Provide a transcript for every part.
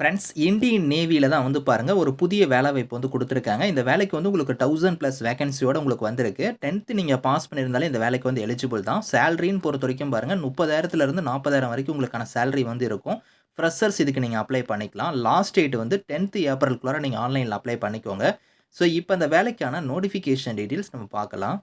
Friends Indian நேவியில் தான் வந்து பாருங்கள் ஒரு புதிய வேலை வாய்ப்பு வந்து கொடுத்துருக்காங்க. இந்த வேலைக்கு வந்து உங்களுக்கு தௌசண்ட் ப்ளஸ் வேகன்சியோட உங்களுக்கு வந்திருக்கு. டென்த்து நீங்கள் பாஸ் பண்ணியிருந்தாலே இந்த வேலைக்கு வந்து எலிஜிபிள் தான். சேலரின்னு பொறுத்த வரைக்கும் பாருங்கள் முப்பதாயிரத்துலேருந்து நாற்பதாயிரம் வரைக்கும் உங்களுக்கான சேலரி வந்து இருக்கும். ஃப்ரெஷர்ஸ் இதுக்கு நீங்கள் அப்ளை பண்ணிக்கலாம். லாஸ்ட் டேட் வந்து டென்த்து ஏப்ரலுக்குள்ளார நீங்கள் ஆன்லைனில் அப்ளை பண்ணிக்கோங்க. ஸோ இப்போ அந்த வேலைக்கான நோட்டிஃபிகேஷன் டீட்டெயில்ஸ் நம்ம பார்க்கலாம்.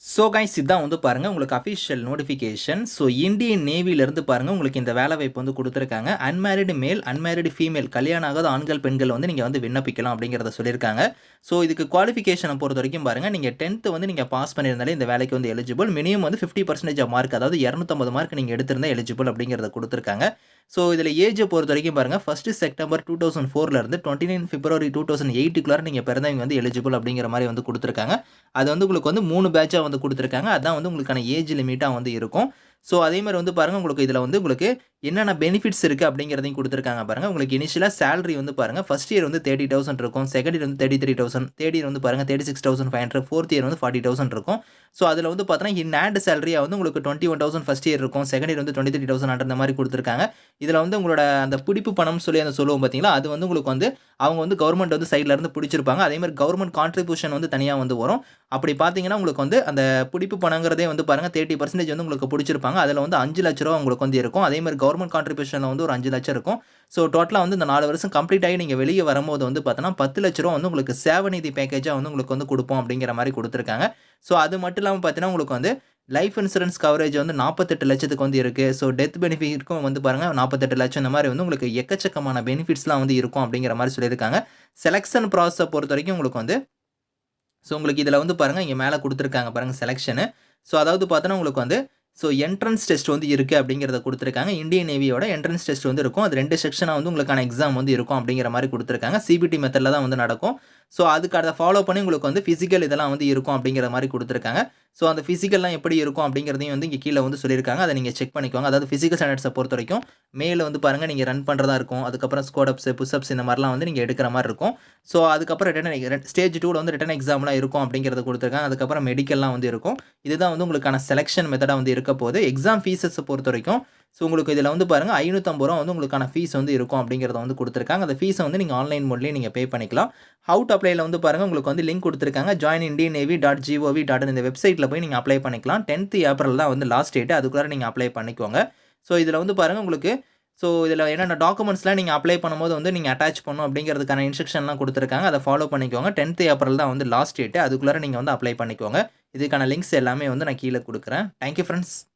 ஸோ கைஸ் இதான் வந்து பாருங்கள் உங்களுக்கு அஃபிஷியல் நோட்டிஃபிகேஷன் ஸோ இந்தியன் நேவியிலேருந்து பாருங்கள் உங்களுக்கு இந்த வேலை வாய்ப்பு வந்து கொடுத்துருக்காங்க. அன்மேரிடு மேல் அன்மேரிடு ஃபீமேல் கல்யாணம் ஆகாத ஆண்கள் பெண்கள் வந்து நீங்கள் வந்து விண்ணப்பிக்கலாம் அப்படிங்கிறத சொல்லியிருக்காங்க. ஸோ இதுக்கு குவாலிஃபிகேஷனை பொறுத்த வரைக்கும் பாருங்கள் நீங்கள் டென்த்து வந்து நீங்கள் பாஸ் பண்ணியிருந்தாலே இந்த வேலைக்கு வந்து எலிஜிபிள் மினிமம் வந்து ஃபிஃப்டி பர்சன்டேஜ் மார்க் அதாவது இரநூத்தம்பது மார்க் நீங்கள் எடுத்திருந்தால் எலிஜிபிள் அப்படிங்கிறத கொடுத்துருக்காங்க. ஸோ இதில் ஏஜை பொறுத்த வரைக்கும் பாருங்கள் first September two thousand ஃபோர்லேருந்து twenty nine February two thousand எயிட்டுக்குள்ளார நீங்கள் பிறந்தவங்க வந்து எலிஜிபிள் அப்படிங்கிற மாதிரி வந்து கொடுத்துருக்காங்க. அது வந்து உங்களுக்கு வந்து மூணு பேட்சாக வந்து கொடுத்துருக்காங்க. அதான் வந்து உங்களுக்கான ஏஜ் லிமிட்டாக வந்து இருக்கும். ஸோ அதே மாதிரி வந்து பாருங்கள் உங்களுக்கு இதில் வந்து உங்களுக்கு என்னென்ன பெனிஃபிட்ஸ் இருக்குது அப்படிங்கிறதையும் கொடுத்துருக்காங்க பாருங்கள் உங்களுக்கு இனிஷியலாக சேலரி வந்து பாருங்கள் ஃபஸ்ட் இயர் வந்து தேர்ட்டி தௌசண்ட் இருக்கும். செகண்ட் இயர் வந்து thirty three thousand third year வந்து பாருங்கள் thirty six thousand five hundred fourth year வந்து ஃபார்ட்டி தௌசண்ட் இருக்கும். ஸோ அதில் வந்து பார்த்தீங்கன்னா இன் ஆண்ட் சேலரியாக வந்து உங்களுக்கு twenty one thousand first year இருக்கும். செகண்ட் இயர் வந்து டுவெண்ட்டி த்ரீ தௌசண்ட் அந்த மாதிரி கொடுத்துருக்காங்க. இதில் வந்து உங்களோட அந்த பிடிப்பு பணம் சொல்லி அந்த சொல்லுவோம் பார்த்தீங்களா அது வந்து உங்களுக்கு வந்து அவங்க வந்து கவர்மெண்ட் வந்து சைடில் இருந்து பிடிச்சிருப்பாங்க. அதே மாதிரி கவர்மெண்ட் கான்ட்ரிபியூஷன் வந்து தனியாக வந்து வரும். அப்படி பார்த்தீங்கன்னா உங்களுக்கு வந்து அந்த பிடிப்பு பணங்கிறதே வந்து பாருங்கள் தேர்ட்டி பர்சன்டேஜ் வந்து உங்களுக்கு பிடிச்சிருப்பாங்க. அதில் வந்து அஞ்சு லட்ச ரூபா உங்களுக்கு வந்து இருக்கும். அதே மாதிரி கவர்மெண்ட் கான்ட்ரிபியூஷனில் வந்து ஒரு அஞ்சு லட்சம் இருக்கும். ஸோ டோட்டலாக வந்து இந்த நாலு வருஷம் கம்ப்ளீட் ஆகி நீங்கள் வெளியே வரும்போது வந்து பார்த்தோன்னா பத்து லட்ச ரூபா வந்து உங்களுக்கு சேவநிதி பேக்கேஜாக வந்து உங்களுக்கு வந்து கொடுப்போம் அப்படிங்கிற மாதிரி கொடுத்துருக்காங்க. ஸோ அது மட்டும் இல்லாமல் பார்த்தீங்கன்னா உங்களுக்கு வந்து லைஃப் இன்சூரன்ஸ் கவரேஜ் வந்து நாற்பத்தெட்டு லட்சத்துக்கு வந்து இருக்குது ஸோ டெத் பெனிஃபிட்க்கும் வந்து பாருங்கள் நாற்பத்தெட்டு லட்சம் இந்த மாதிரி வந்து உங்களுக்கு எக்கச்சக்கமான பெனிஃபிட்ஸ்லாம் வந்து இருக்கும் அப்படிங்கிற மாதிரி சொல்லியிருக்காங்க. செலெக்ஷன் ப்ராசஸை பொறுத்த வரைக்கும் உங்களுக்கு வந்து ஸோ உங்களுக்கு இதில் வந்து பாருங்கள் இங்கே மேலே கொடுத்துருக்காங்க பாருங்கள் செலெக்ஷனு ஸோ அதாவது பார்த்தோன்னா உங்களுக்கு வந்து ஸோ என்ட்ரன்ஸ் டெஸ்ட் வந்து இருக்குது அப்படிங்கிறத கொடுத்துருக்காங்க. இந்தியன் நேவியோட என்ட்ரன்ஸ் டெஸ்ட் வந்து இருக்கும். அது ரெண்டு செக்ஷனாக வந்து உங்களுக்கான எக்ஸாம் வந்து இருக்கும் அப்படிங்கிற மாதிரி கொடுத்துருக்காங்க. சிபிடி மெத்தடில் தான் வந்து நடக்கும். ஸோ அதுக்கு அதை ஃபாலோ பண்ணி உங்களுக்கு வந்து ஃபிசிக்கல் இதெல்லாம் வந்து இருக்கும் அப்படிங்கிற மாதிரி கொடுத்துருக்காங்க. ஸோ அந்த ஃபிசிக்கல்லாம் எப்படி இருக்கும் அப்படிங்கிறதையும் வந்து இங்கே கீழே வந்து சொல்லியிருக்காங்க. அதை நீங்கள் செக் பண்ணிக்கோங்க. அதாவது ஃபிசிக்கல் ஸ்டாண்டர்ட்ஸை பொறுத்த வரைக்கும் மேலே வந்து பாருங்கள் நீங்கள் ரன் பண்ணுறதா இருக்கும். அதுக்கப்புறம் ஸ்கோடப்ஸ் புஷ்அப்ஸ் இந்த மாதிரிலாம் வந்து நீங்கள் எடுக்கிற மாதிரி இருக்கும். ஸோ அதுக்கப்புறம் ரிட்டன் ஸ்டேஜ் டூவில் வந்து ரிட்டன் எக்ஸாம்லாம் இருக்கும் அப்படிங்கிறத கொடுத்துருக்காங்க. அதுக்கப்புறம் மெடிக்கல்லாம் வந்து இருக்கும். இதுதான் வந்து உங்களுக்கான செலெக்ஷன் மெத்தடாக வந்து இருக்க போது எக்ஸாம் ஃபீஸஸை பொறுத்த வரைக்கும் ஸோ உங்களுக்கு இதில் வந்து பாருங்கள் ஐநூற்றம்பது ரூபா வந்து உங்களுக்கான ஃபீஸ் வந்து இருக்கும் அப்படிங்கிறத வந்து கொடுத்துருக்காங்க. அந்த ஃபீஸை வந்து நீங்கள் ஆன்லைன் மோட்லேயே நீங்கள் பே பண்ணிக்கலாம். ஹவுட் அப்ளைல வந்து பாருங்கள் உங்களுக்கு வந்து லிங்க் கொடுத்துருக்காங்க. Join Indian navy dot G O V dot இந்த வெப்சைட்டில் போய் நீங்கள் அப்ளை பண்ணிக்கலாம். டென்த் ஏப்ரல் தான் வந்து லாஸ்ட் டேட்டு அதுக்குள்ளே நீங்கள் அப்ளை பண்ணிக்கோங்க. ஸோ இதில் வந்து பாருங்கள் உங்களுக்கு ஸோ இதில் என்னென்ன டாக்குமெண்ட்ஸ்லாம் நீங்கள் அப்ளை பண்ணும்போது வந்து நீங்கள் அட்டாச் பண்ணும் அப்படிங்கிறதுக்கான இன்ஸ்ட்ரக்ஷன்லாம் கொடுத்துருக்காங்க. அதை ஃபாலோ பண்ணிக்கோங்க. டென்த் ஏப்ரல் தான் வந்து லாஸ்ட் டேட்டு அதுக்குள்ளே நீங்கள் வந்து அப்ளை பண்ணிக்கோங்க. இதுக்கான லிங்க்ஸ் எல்லாமே வந்து நான் கீழே கொடுக்குறேன். Thank you friends